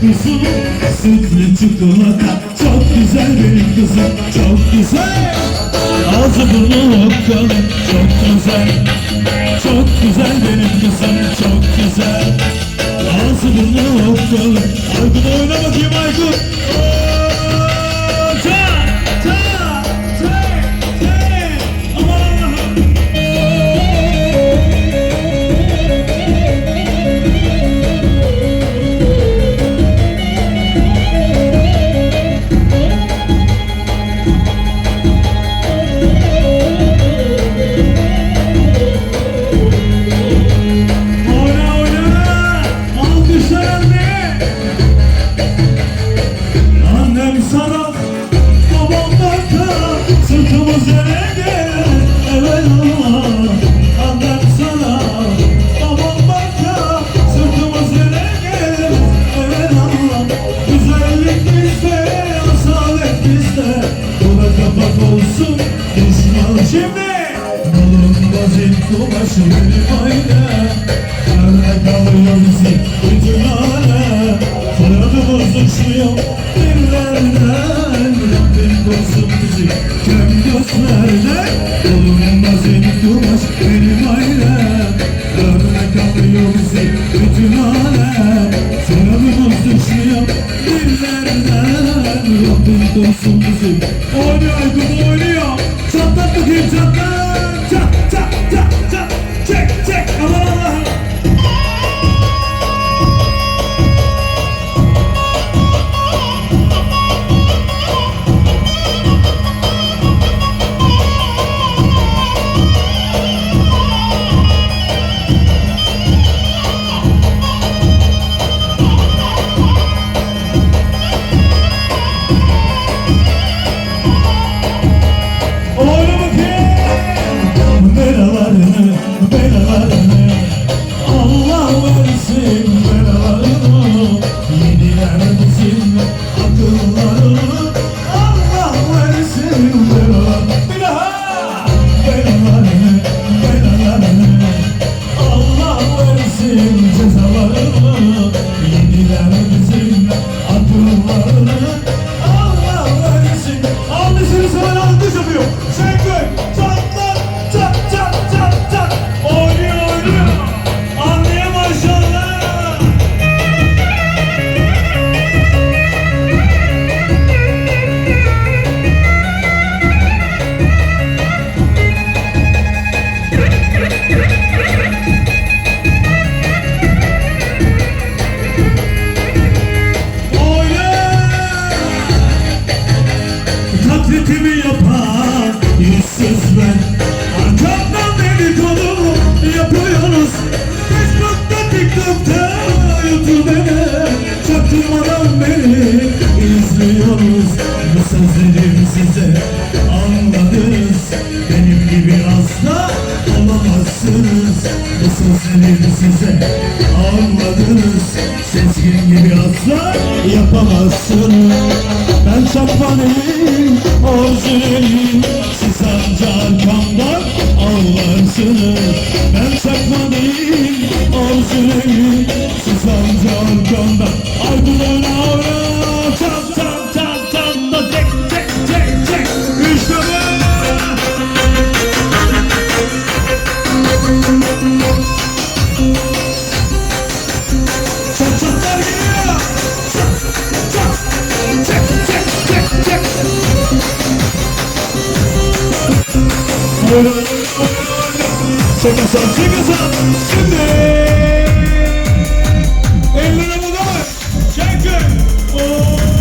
Çilekli çikolata Çok güzel benim kızım. Çok güzel. Ağzı burnu okkalı Çok güzel. Çok güzel benim kızım. Çok güzel. Ağzı burnu okkalı Aykut oyna bakayım Aykut Kumaşı benim aile Nerede kalıyor bizi yapamazsınız Ben çakmanıyım, orijinaliyim Siz anca arkamdan ağlarsınız. Ben çakmanıyım, orijinaliyim Siz anca arkamdan Aydın oyna oyna Çal çal çal çal da tek tek tek tek İşte bu Çek asal çek asal Şimdi. Elleri bular Çekin Oo.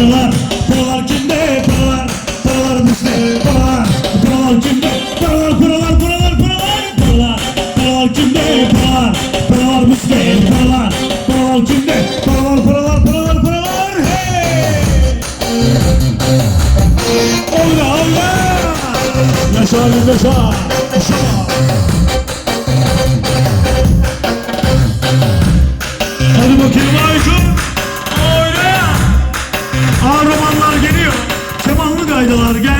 Paralar, paralar kimde? Paralar, paralar bizde. Paralar, paralar kimde? Paralar, paralar, paralar, paralar. Paralar, paralar kimde? Paralar, paralar bizde. Paralar, paralar kimde? Paralar, paralar, paralar, paralar. Hey! Allah Allah! Yaşa, yaşa, yaşa. Hadi bakayım Ayşe! faydalar gel.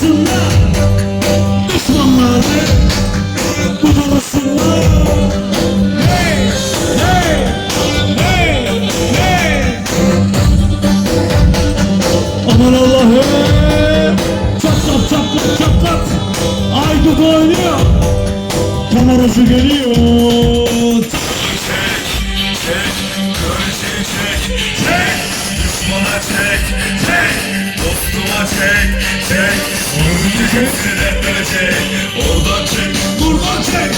Budalasınlar Düşmanları budalasınlar Hey, hey, hey, hey Aman Allah'ım Çatlat çatlat çatlat Aydut oynuyor. Kamerası geliyor. Çek, çek, karışı çek, çek. Düşmana çek, çek. Dostuma çek, deftere çek Oradan çek, buradan çek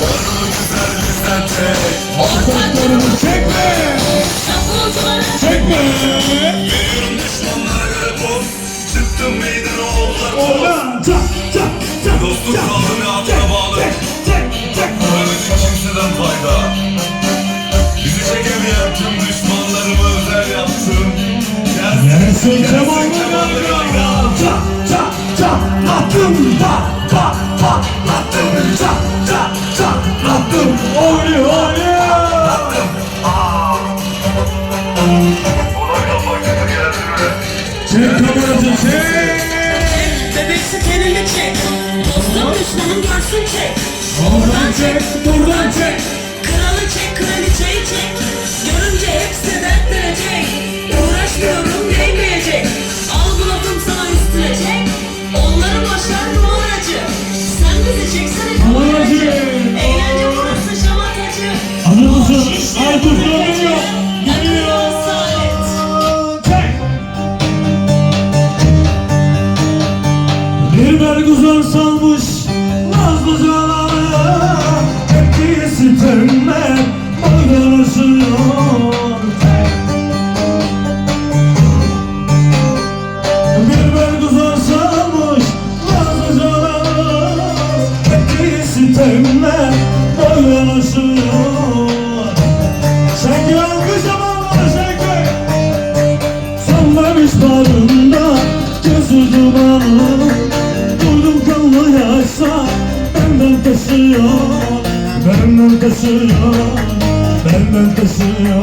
Var mı güzel bizden çek Ortaklarını çekme Çekme Veriyorum düşmanlara göre poz Çıktım meydana toz Ola Çak çak çak Dostluk kaldı ne hatıra bağlı Çek çek çek Böylece kimseden fayda Bizi çekemeyen tüm düşmanlarımı özel yaptım Gelsin Kemal'ın galiba Çak çak çak Attım pa pa pa Attım çak çak çak Attım Oynuyor oynuyor Ona kafa kötü geldi mi? Çek. Kamerası çek. Bebeksi tenini çek. Dostum düşmanım görsün çek. Oradan çek. buradan çek Taşıyor Benden yaşa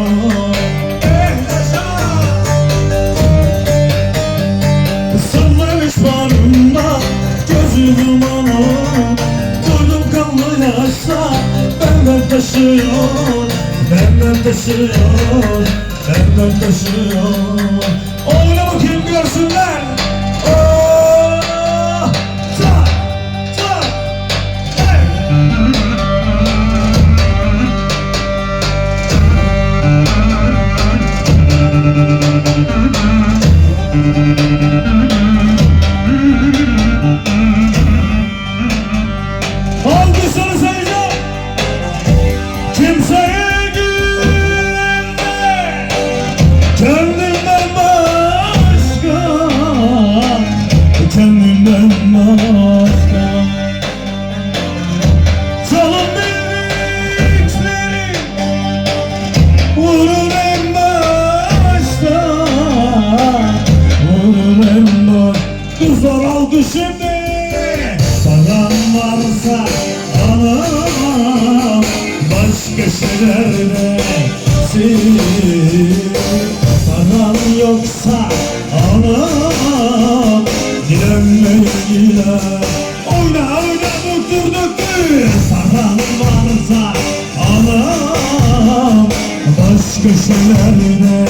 Sallamış bağrımda gözü dumanı Duydum kanlı yaşa benden taşıyor Benden taşıyor Benden taşıyor Oyna bakayım görsünler Başka şeylerde sil Paran yoksa anam Dilenme gider Oyna oyna döktür döktür Paran varsa anam Başka şeylerde